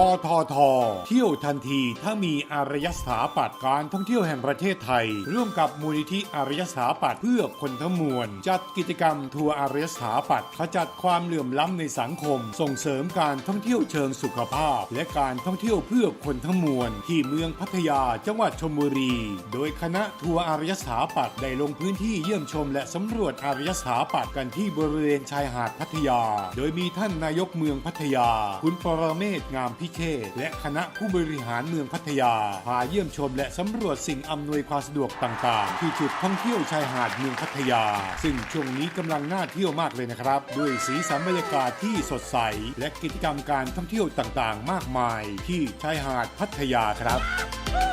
อทอทอเที่ยวทันทีถ้ามีอารยสถาปัตย์การท่องเที่ยวแห่งประเทศไทย ร่วมกับมูลนิธิอารยสถาปัตย์เพื่อคนทั้งมวล จัดกิจกรรมทัวร์อารยสถาปัตย์ขจัดความเหลื่อมล้ำในสังคม ส่งเสริมการท่องเที่ยวเชิงสุขภาพ และการท่องเที่ยวเพื่อคนทั้งมวล ที่เมืองพัทยาจังหวัดชลบุรี โดยคณะทัวร์อารยสถาปัตย์ได้ลงพื้นที่เยี่ยมชม และสำรวจอารยสถาปัตย์กันที่บริเวณชายหาดพัทยา โดยมีท่านนายกเมืองพัทยา คุณปรเมศงามพิเชษและคณะผู้บริหารเมืองพัทยา พาเยี่ยมชมและสำรวจสิ่งอำนวยความสะดวกต่างๆ ที่จุดท่องเที่ยวชายหาดเมืองพัทยา ซึ่งช่วงนี้กำลังน่าเที่ยวมากเลยนะครับ ด้วยสีสันบรรยากาศที่สดใส และกิจกรรมการท่องเที่ยวต่างๆ มากมาย ที่ชายหาดพัทยาครับ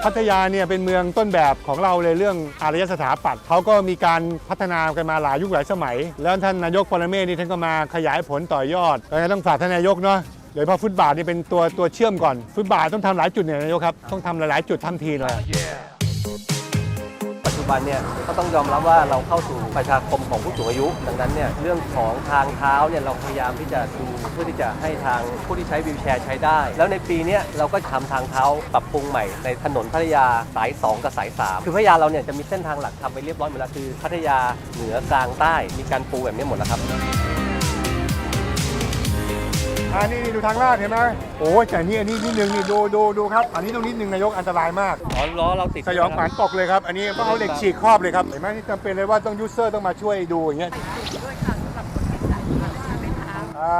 พัทยาเนี่ยเป็นเมืองต้นแบบของเราเลยเรื่องอารยสถาปัตย์เขาก็มีการพัฒนากันมาหลายยุคหลายสมัย แล้วท่านนายกปรเมศนี่ท่านก็มาขยายผลต่อยอดเพราะฉะนั้นต้องฝากท่านนายกเนาะ โดยเฉพาะฟุตบาทนี่เป็นตัวตัวเชื่อมก่อน ฟุตบาทต้องทำหลายจุดเนี่ยนายกครับ ต้องทำหลายๆ จุดทำทีเลย ปัจจุบันเนี่ยก็ต้องยอมรับว่าเราเข้าสู่ประชาคมของผู้สูงอายุ ดังนั้นเนี่ยเรื่องของทางเท้าเนี่ยเราพยายามที่จะดูเพื่อที่จะให้ทางผู้ที่ใช้วีลแชร์ใช้ได้ แล้วในปีเนี้ยเราก็ทำทางเท้าปรับปรุงใหม่ในถนนพัทยาสาย 2 กับสาย 3 คือพัทยาเราเนี่ยจะมีเส้นทางหลักทำไปเรียบร้อยหมดแล้วคือพัทยาเหนือกลางใต้มีการปูแบบนี้หมดแล้วครับ อ่านี่นี่ดูทางลาดเห็นไหมโอ้ยแต่นี่อันนี้นิดนึงนี่ดูดูดูครับ อันนี้ตรงนิดนึงนายกอันตรายมากอ๋อล้อเราติดสยองขวัญตกเลยครับ อันนี้ต้องเอาเหล็กฉีกครอบเลยครับเห็นไหมนี่จำเป็นเลยว่าต้องยูเซอร์ต้องมาช่วยดูอย่างเงี้ยอ่า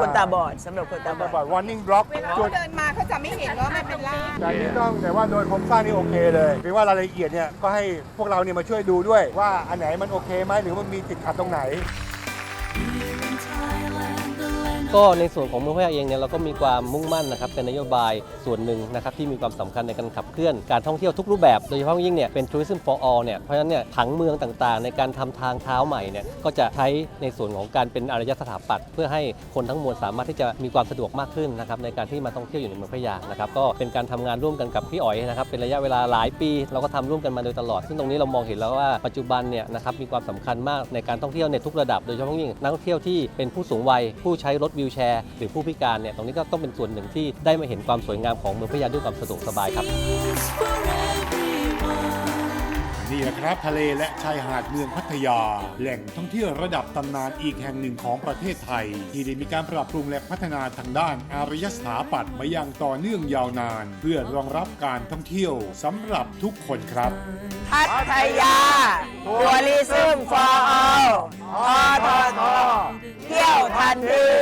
คนตาบอดสำหรับคนตาบอดบอด warning block เวลาจุด เขาเดินมาเขาจะไม่เห็นว่ามันเป็นล่างแต่นี่ต้องแต่ว่าโดยโครงสร้างนี่โอเคเลยเพียงว่ารายละเอียดเนี่ยก็ให้พวกเราเนี่ยมาช่วยดูด้วยว่าอันไหนมันโอเคไหมหรือมันมีติดขัดตรงไหน ก็ในส่วนของเมืองพัทยาเองเนี่ยเราก็มีความมุ่งมั่นนะครับเป็นนโยบายส่วนหนึ่งนะครับที่มีความสำคัญในการขับเคลื่อนการท่องเที่ยวทุกรูปแบบ โดยเฉพาะยิ่งเนี่ยเป็น tourism for all เนี่ยเพราะฉะนั้นเนี่ยผังเมืองต่างๆ ในการทำทางเท้าใหม่เนี่ยก็จะใช้ในส่วนของการเป็นอารยสถาปัตย์เพื่อให้คนทั้งมวลสามารถที่จะมีความสะดวกมากขึ้นนะครับในการที่มาท่องเที่ยวอยู่ในเมืองพัทยานะครับก็เป็นการทำงานร่วมกันกับพี่อ๋อยนะครับเป็นระยะเวลาหลายปี เราก็ทำร่วมกันมาโดยตลอด ซึ่งตรงนี้เรามองเห็นแล้วว่าปัจจุบันเนี่ยนะครับมีความสำคัญมากในการท่องเที่ยวในทุกระดับ โดยเฉพาะยิ่งนักท่องเที่ยวที่เป็นผู้สูงวัยผู้ใช้รถวีลแชร์ หรือผู้พิการเนี่ยตรงนี้ก็ต้องเป็นส่วนหนึ่งที่ได้มาเห็นความสวยงามของเมืองพัทยาด้วยความสะดวกสบายครับ นี่แหละครับทะเลและชายหาดเมืองพัทยา แหล่งท่องเที่ยวระดับตำนานอีกแห่งหนึ่งของประเทศไทย ที่ได้มีการปรับปรุงและพัฒนาทางด้านอารยสถาปัตย์มาอย่างต่อเนื่องยาวนาน เพื่อรองรับการท่องเที่ยวสำหรับทุกคนครับ พัทยาทัวริซึม for all ทอทอทอเที่ยวทันทีเย้